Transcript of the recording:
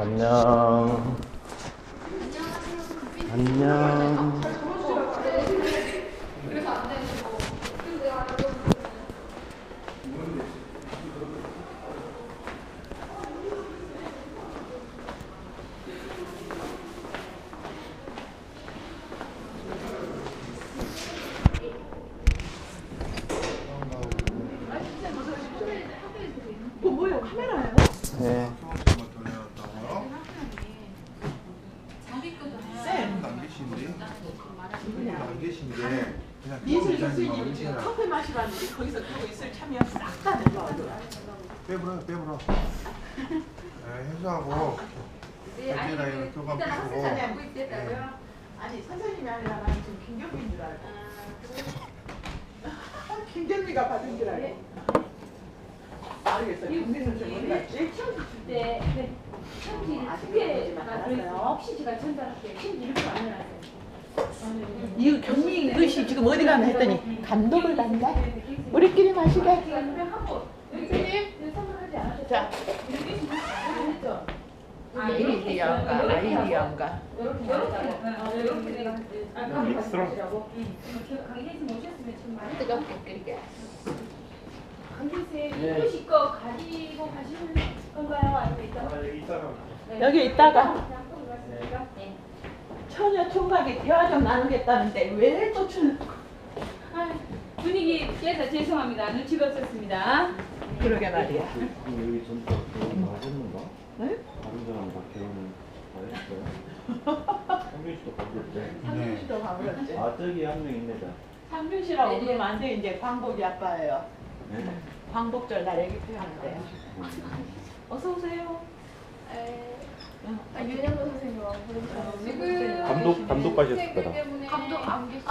안녕. 안녕. 그 뭐예요? 카메라예요? 네. 수업만 돌려놨다고요? 쌤, 안 계신데? 이분이 안 계신데 그냥 예술 교수님이. 지금 커피 마시라는데 거기서 그러고 있을 참여 싹다 내려와요. 빼버려 빼버려 네, 해수하고 백제라 이거 교감 쓰고 아니 선생님이 아니라 나는 지금 김경민인 줄 알고. 김경미가 받은 줄 알고. 모르겠어요. 김민 선생님 어디 갔지? 네, 네. 편지 두개 보지만 않았어요. 혹시 제가 전달할게요. 편지 이렇게 안 해놨어요. 이 경미 글씨 지금 어디 가나 했더니 감독을 간다. 우리끼리 마시게. 선물하지 않았어요? 자? 아이디어인가 아이디어인가. 이렇게 내가 아, 믹스로? 강희선 오셨으면 참 많이 뜨겁게 끓게. 네. 입으실 거 가지고? 네. 여기 있다가. 네. 처녀 총각이 대화 좀 나누겠다는데 왜또 춘? 아, 분위기 깨서 죄송합니다. 눈치가 없었습니다. 그러게 말이야. 여기 전부 결혼 다 하셨는가? 네? 다른 사람 다 결혼을 다 했어요? 성균 씨도 가보셨대. 상준 씨도 가물었지. 아 저기 한 명 있네 다. 상준 씨라고 그러면 안 돼. 이제 광복이 아빠예요. 네. 광복절 날 애기 표현한대. 어서 오세요. 아, 윤영도 선생님하고 보내주셨어요. 감독 감독 가셨을 거다. 감독 안 계시